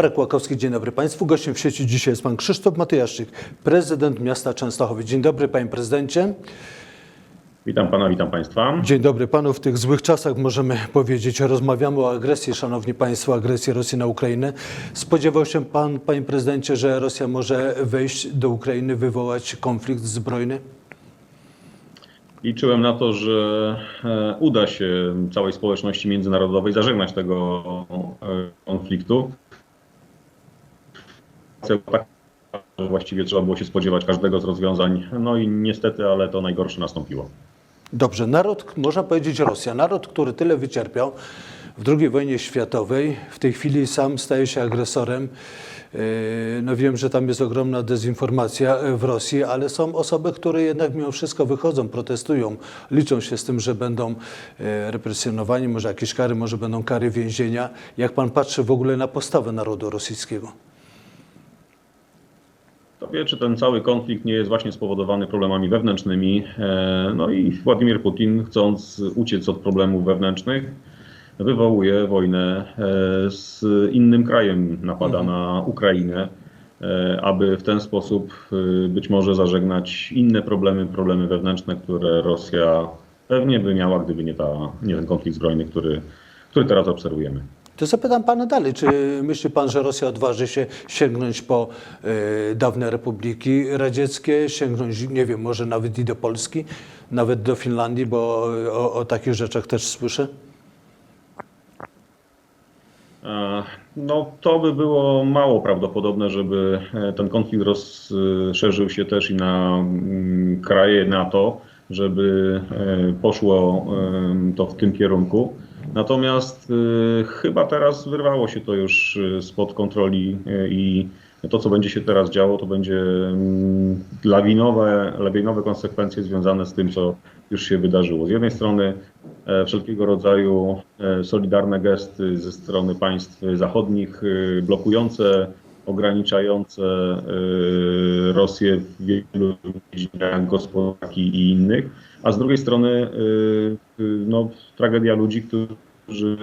Marek Łakowski, dzień dobry Państwu. Gościem w sieci dzisiaj jest Pan Krzysztof Matyjaszczyk, prezydent miasta Częstochowy. Dzień dobry Panie Prezydencie. Witam pana, witam państwa. Dzień dobry Panu. W tych złych czasach możemy powiedzieć, rozmawiamy o agresji, Szanowni Państwo, agresji Rosji na Ukrainę. Spodziewał się Pan, Panie Prezydencie, że Rosja może wejść do Ukrainy, wywołać konflikt zbrojny? Liczyłem na to, że e, uda się całej społeczności międzynarodowej zażegnać tego e, konfliktu. Właściwie trzeba było się spodziewać każdego z rozwiązań. No i niestety, ale to najgorsze nastąpiło. Dobrze, naród, można powiedzieć Rosja, naród, który tyle wycierpiał w II wojnie światowej, w tej chwili sam staje się agresorem. Yy, No wiem, że tam jest ogromna dezinformacja e, w Rosji, ale są osoby, które jednak mimo wszystko wychodzą, protestują, liczą się z tym, że będą e, represjonowani, może jakieś kary, może będą kary więzienia. Jak pan patrzy w ogóle na postawę narodu rosyjskiego? Kto wie, czy ten cały konflikt nie jest właśnie spowodowany problemami wewnętrznymi. E, No i Władimir Putin, chcąc uciec od problemów wewnętrznych, wywołuje wojnę e, z innym krajem, napada na Ukrainę, e, aby w ten sposób być może zażegnać inne problemy, problemy wewnętrzne, które Rosja pewnie by miała, gdyby nie, ta, nie ten konflikt zbrojny, który, który teraz obserwujemy. To zapytam pana dalej, czy myśli pan, że Rosja odważy się sięgnąć po e, dawne republiki radzieckie, sięgnąć, nie wiem, może nawet i do Polski, nawet do Finlandii, bo o, o takich rzeczach też słyszę? E, No, to by było mało prawdopodobne, żeby e, ten konflikt rozszerzył się też i na mm, kraje NATO, żeby e, poszło e, to w tym kierunku. Natomiast e, chyba teraz wyrwało się to już e, spod kontroli e, i to, co będzie się teraz działo, to będzie mm, lawinowe, lawinowe konsekwencje związane z tym, co już się wydarzyło. Z jednej strony e, wszelkiego rodzaju e, solidarne gesty ze strony państw zachodnich, blokujące, ograniczające e, Rosję w wielu dziedzinach gospodarki i innych, a z drugiej strony e, e, no, tragedia ludzi, którzy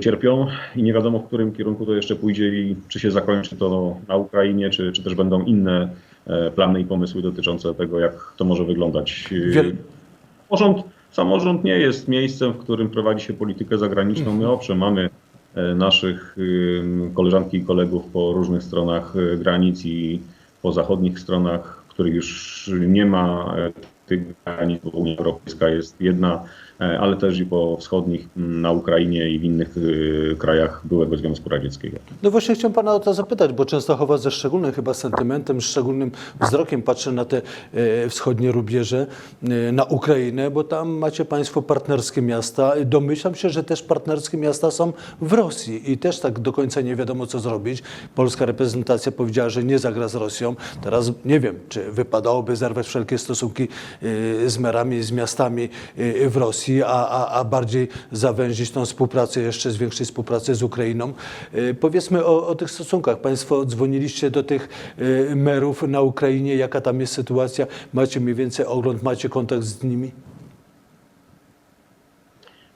cierpią i nie wiadomo, w którym kierunku to jeszcze pójdzie i czy się zakończy to na Ukrainie, czy, czy też będą inne e, plany i pomysły dotyczące tego, jak to może wyglądać. Wiel- Samorząd, samorząd nie jest miejscem, w którym prowadzi się politykę zagraniczną. My owszem, mamy naszych ym, koleżanki i kolegów po różnych stronach e, granic i po zachodnich stronach, których już nie ma e, tych bo Unia Europejska jest jedna, e, ale też i po wschodnich na Ukrainie i w innych e, krajach byłego Związku Radzieckiego. No właśnie chciałem pana o to zapytać, bo Częstochowa ze szczególnym chyba sentymentem, szczególnym wzrokiem patrzy na te e, wschodnie rubieże, na Ukrainę, bo tam macie państwo partnerskie miasta. Domyślam się, że też partnerskie miasta są w Rosji i też tak do końca nie wiadomo, co zrobić. Polska reprezentacja powiedziała, że nie zagra z Rosją. Teraz nie wiem, czy wypadałoby zerwać wszelkie stosunki z merami, z miastami e, w Rosji, a, a, a bardziej zawęzić tą współpracę, jeszcze zwiększyć współpracę z Ukrainą. E, Powiedzmy o, o tych stosunkach. Państwo dzwoniliście do tych merów na Ukrainie, jaka tam jest sytuacja? Macie mniej więcej ogląd, macie kontakt z nimi?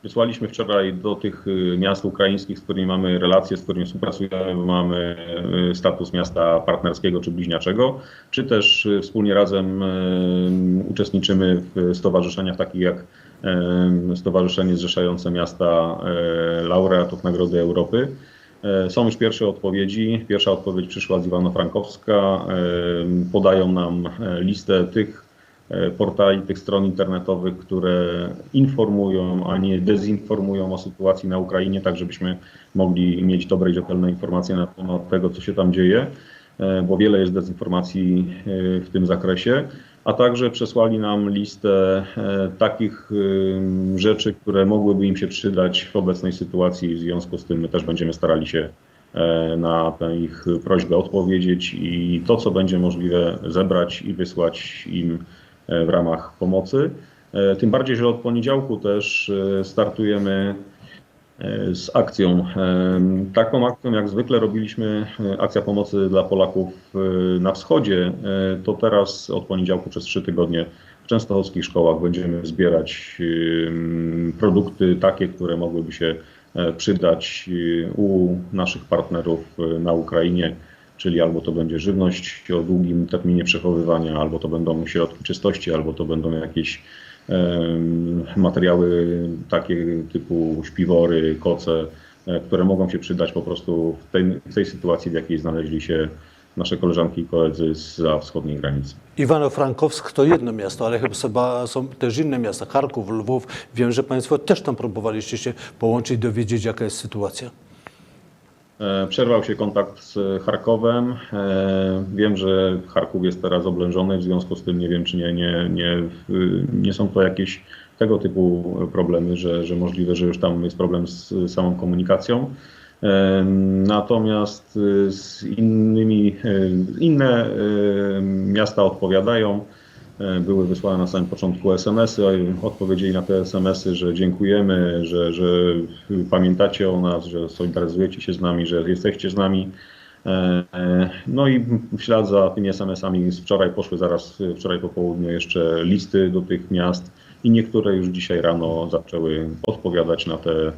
Wysłaliśmy wczoraj do tych y, miast ukraińskich, z którymi mamy relacje, z którymi współpracujemy, bo mamy y, status miasta partnerskiego czy bliźniaczego, czy też y, wspólnie razem uczestniczymy w stowarzyszeniach takich jak Stowarzyszenie Zrzeszające Miasta Laureatów Nagrody Europy. Są już pierwsze odpowiedzi. Pierwsza odpowiedź przyszła z Iwano-Frankowska. Podają nam listę tych portali, tych stron internetowych, które informują, a nie dezinformują o sytuacji na Ukrainie, tak żebyśmy mogli mieć dobre i rzetelne informacje na temat tego, co się tam dzieje, e, bo wiele jest dezinformacji e, w tym zakresie. A także przesłali nam listę e, takich e, rzeczy, które mogłyby im się przydać w obecnej sytuacji. W związku z tym my też będziemy starali się e, na tę ich prośbę odpowiedzieć i to, co będzie możliwe, zebrać i wysłać im e, w ramach pomocy. E, Tym bardziej, że od poniedziałku też e, startujemy e, z akcją. E, Taką akcją, jak zwykle robiliśmy, e, akcja pomocy dla Polaków e, na wschodzie, e, to teraz od poniedziałku przez trzy tygodnie w częstochowskich szkołach będziemy zbierać e, produkty takie, które mogłyby się e, przydać e, u naszych partnerów e, na Ukrainie, czyli albo to będzie żywność o długim terminie przechowywania, albo to będą środki czystości, albo to będą jakieś materiały takie typu śpiwory, koce, e, które mogą się przydać po prostu w tej, w tej sytuacji, w jakiej znaleźli się nasze koleżanki i koledzy za wschodniej granicy. Iwano-Frankowsk to jedno miasto, ale chyba są też inne miasta, Charków, Lwów. Wiem, że Państwo też tam próbowaliście się połączyć, dowiedzieć jaka jest sytuacja. E, Przerwał się kontakt z Charkowem. E, Wiem, że Charków jest teraz oblężony, w związku z tym nie wiem, czy nie, nie, nie, nie są to jakieś tego typu problemy, że, że możliwe, że już tam jest problem z samą komunikacją. E, Natomiast z innymi, inne miasta odpowiadają. E, Były wysłane na samym początku SMS-y, odpowiedzieli na te SMS-y, że dziękujemy, że, że pamiętacie o nas, że solidaryzujecie się z nami, że jesteście z nami. E, No i w ślad za tymi SMS-ami z wczoraj poszły zaraz e, wczoraj po południu jeszcze listy do tych miast i niektóre już dzisiaj rano zaczęły odpowiadać na te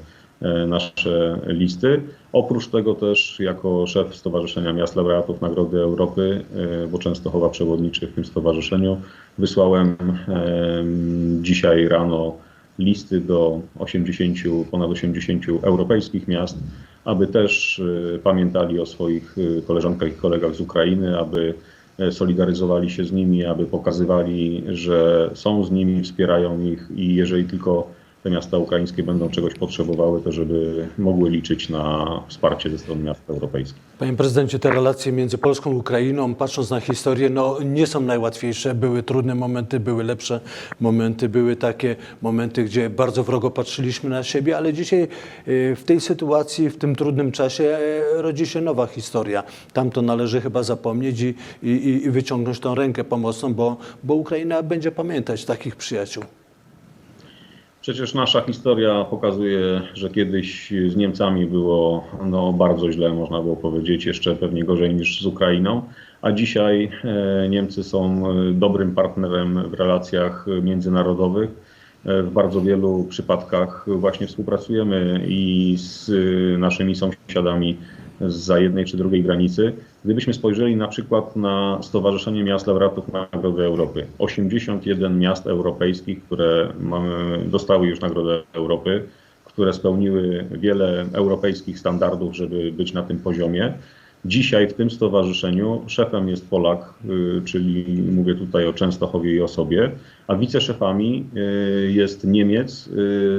nasze listy. Oprócz tego też jako szef Stowarzyszenia Miast Laureatów Nagrody Europy, e, bo Częstochowa przewodniczy w tym stowarzyszeniu, wysłałem em, dzisiaj rano listy do 80, ponad 80 europejskich miast, aby też e, pamiętali o swoich e, koleżankach i kolegach z Ukrainy, aby e, solidaryzowali się z nimi, aby pokazywali, że są z nimi, wspierają ich i jeżeli tylko te miasta ukraińskie będą czegoś potrzebowały, to żeby mogły liczyć na wsparcie ze strony miast europejskich. Panie prezydencie, te relacje między Polską i Ukrainą, patrząc na historię, no, nie są najłatwiejsze. Były trudne momenty, były lepsze momenty, były takie momenty, gdzie bardzo wrogo patrzyliśmy na siebie, ale dzisiaj e, w tej sytuacji, w tym trudnym czasie e, rodzi się nowa historia. Tam to należy chyba zapomnieć i, i, i wyciągnąć tą rękę pomocną, bo, bo Ukraina będzie pamiętać takich przyjaciół. Przecież nasza historia pokazuje, że kiedyś z Niemcami było no, bardzo źle, można było powiedzieć, jeszcze pewnie gorzej niż z Ukrainą, a dzisiaj e, Niemcy są e, dobrym partnerem w relacjach międzynarodowych. E, W bardzo wielu przypadkach właśnie współpracujemy i z naszymi sąsiadami za jednej czy drugiej granicy. Gdybyśmy spojrzeli na przykład na Stowarzyszenie Miast Laureatów Nagrody Europy, 81 miast europejskich, które mamy, dostały już Nagrodę Europy, które spełniły wiele europejskich standardów, żeby być na tym poziomie. Dzisiaj w tym stowarzyszeniu szefem jest Polak, y, czyli mówię tutaj o Częstochowie i osobie, a wiceszefami y, jest Niemiec y,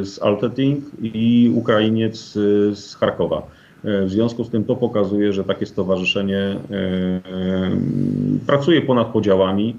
z Alteting i Ukrainiec z Charkowa. E, W związku z tym to pokazuje, że takie stowarzyszenie e, e, pracuje ponad podziałami,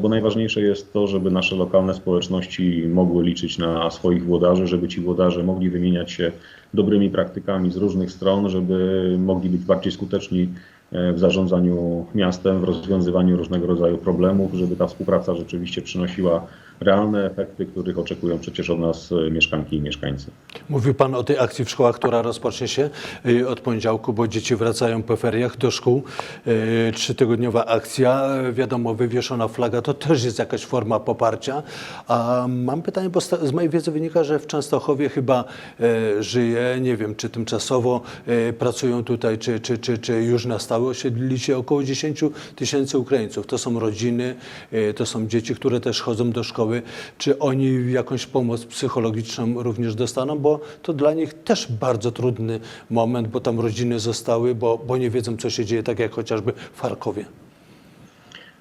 bo najważniejsze jest to, żeby nasze lokalne społeczności mogły liczyć na swoich włodarzy, żeby ci włodarze mogli wymieniać się dobrymi praktykami z różnych stron, żeby mogli być bardziej skuteczni w zarządzaniu miastem, w rozwiązywaniu różnego rodzaju problemów, żeby ta współpraca rzeczywiście przynosiła realne efekty, których oczekują przecież od nas e, mieszkanki i mieszkańcy. Mówił Pan o tej akcji w szkołach, która rozpocznie się y, od poniedziałku, bo dzieci wracają po feriach do szkół. Y, Trzytygodniowa akcja, wiadomo, wywieszona flaga, to też jest jakaś forma poparcia. A mam pytanie, bo z mojej wiedzy wynika, że w Częstochowie chyba żyje, nie wiem, czy tymczasowo pracują tutaj, czy, czy, czy, czy już na stałe osiedlili się około 10 tysięcy Ukraińców. To są rodziny, to są dzieci, które też chodzą do szkoły. Czy oni jakąś pomoc psychologiczną również dostaną? Bo to dla nich też bardzo trudny moment, bo tam rodziny zostały, bo, bo nie wiedzą, co się dzieje, tak jak chociażby w Charkowie.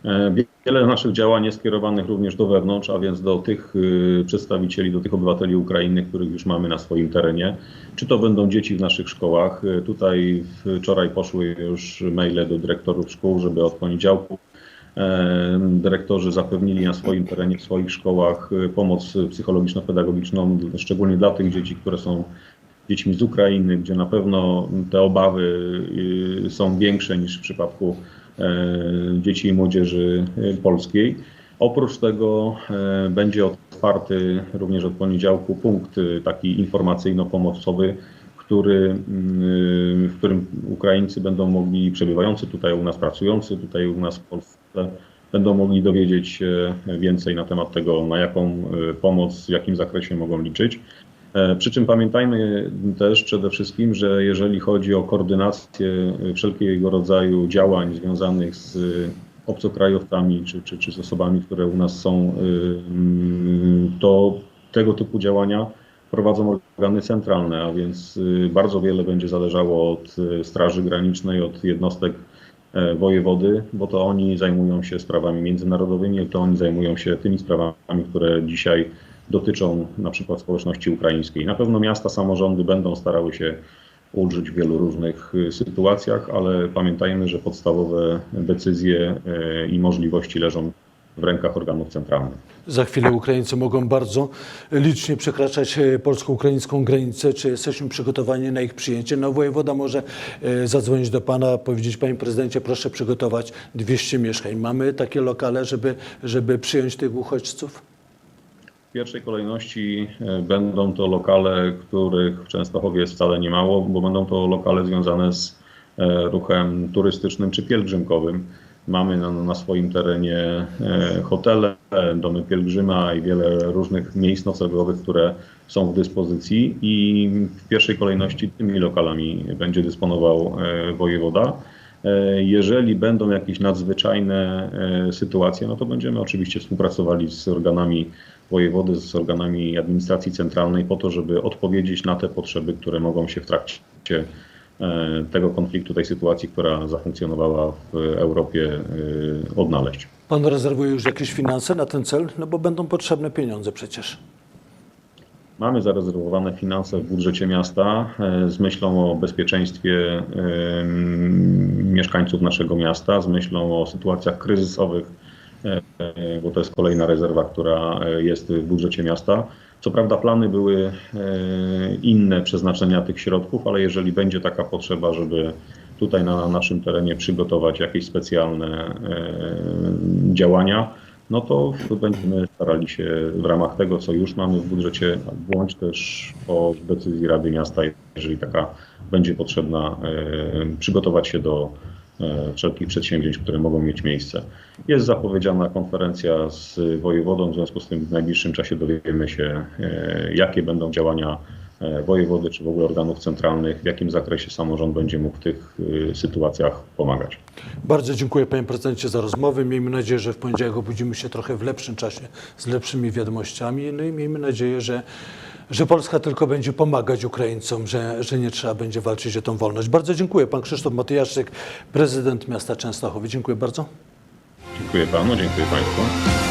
E, Wiele naszych działań jest skierowanych również do wewnątrz, a więc do tych y, przedstawicieli, do tych obywateli Ukrainy, których już mamy na swoim terenie. Czy to będą dzieci w naszych szkołach? Y, Tutaj wczoraj poszły już maile do dyrektorów szkół, żeby od poniedziałku e, dyrektorzy zapewnili na swoim terenie, w swoich szkołach y, pomoc psychologiczno-pedagogiczną, szczególnie dla tych dzieci, które są dziećmi z Ukrainy, gdzie na pewno te obawy y, są większe niż w przypadku e, dzieci i młodzieży e, polskiej. Oprócz tego e, będzie otwarty również od poniedziałku punkt e, taki informacyjno-pomocowy, który, mm, w którym Ukraińcy będą mogli, przebywający tutaj u nas, pracujący tutaj u nas w Polsce, będą mogli dowiedzieć się więcej na temat tego, na jaką e, pomoc, w jakim zakresie mogą liczyć. E, Przy czym pamiętajmy też przede wszystkim, że jeżeli chodzi o koordynację e, wszelkiego rodzaju działań związanych z obcokrajowcami czy, czy, czy z osobami, które u nas są, mm, to tego typu działania prowadzą organy centralne, a więc e, bardzo wiele będzie zależało od e, Straży Granicznej, od jednostek e, wojewody, bo to oni zajmują się sprawami międzynarodowymi, to oni zajmują się tymi sprawami, które dzisiaj dotyczą na przykład społeczności ukraińskiej. Na pewno miasta, samorządy będą starały się ulżyć w wielu różnych y, sytuacjach, ale pamiętajmy, że podstawowe decyzje y, i możliwości leżą w rękach organów centralnych. Za chwilę Ukraińcy mogą bardzo licznie przekraczać e, polsko-ukraińską granicę. Czy jesteśmy przygotowani na ich przyjęcie? No wojewoda może e, zadzwonić do pana, powiedzieć panie prezydencie, proszę przygotować 200 mieszkań. Mamy takie lokale, żeby, żeby przyjąć tych uchodźców? W pierwszej kolejności e, będą to lokale, których w Częstochowie jest wcale nie mało, bo będą to lokale związane z ruchem turystycznym czy pielgrzymkowym. Mamy na, na swoim terenie e, hotele, domy pielgrzyma i wiele różnych miejsc noclegowych, które są w dyspozycji i w pierwszej kolejności tymi lokalami będzie dysponował e, wojewoda. E, Jeżeli będą jakieś nadzwyczajne sytuacje, no to będziemy oczywiście współpracowali z organami wojewody, z organami administracji centralnej po to, żeby odpowiedzieć na te potrzeby, które mogą się w trakcie tego konfliktu, tej sytuacji, która zafunkcjonowała w Europie, e, odnaleźć. Pan rezerwuje już jakieś finanse na ten cel? No bo będą potrzebne pieniądze przecież. Mamy zarezerwowane finanse w budżecie miasta e, z myślą o bezpieczeństwie mieszkańców naszego miasta, z myślą o sytuacjach kryzysowych, e, e, bo to jest kolejna rezerwa, która e, jest w budżecie miasta. Co prawda plany były e, inne przeznaczenia tych środków, ale jeżeli będzie taka potrzeba, żeby tutaj na naszym terenie przygotować jakieś specjalne e, działania, no to będziemy starali się w ramach tego, co już mamy w budżecie, bądź też po decyzji Rady Miasta, jeżeli taka będzie potrzebna, e, przygotować się do wszelkich przedsięwzięć, które mogą mieć miejsce. Jest zapowiedziana konferencja z wojewodą, w związku z tym w najbliższym czasie dowiemy się, e, jakie będą działania e, wojewody czy w ogóle organów centralnych, w jakim zakresie samorząd będzie mógł w tych e, sytuacjach pomagać. Bardzo dziękuję panie prezydencie za rozmowę. Miejmy nadzieję, że w poniedziałek obudzimy się trochę w lepszym czasie z lepszymi wiadomościami. No i miejmy nadzieję, że, że Polska tylko będzie pomagać Ukraińcom, że, że nie trzeba będzie walczyć o tą wolność. Bardzo dziękuję. Pan Krzysztof Matyjaszczyk, prezydent miasta Częstochowy. Dziękuję bardzo. Dziękuję panu, dziękuję państwu.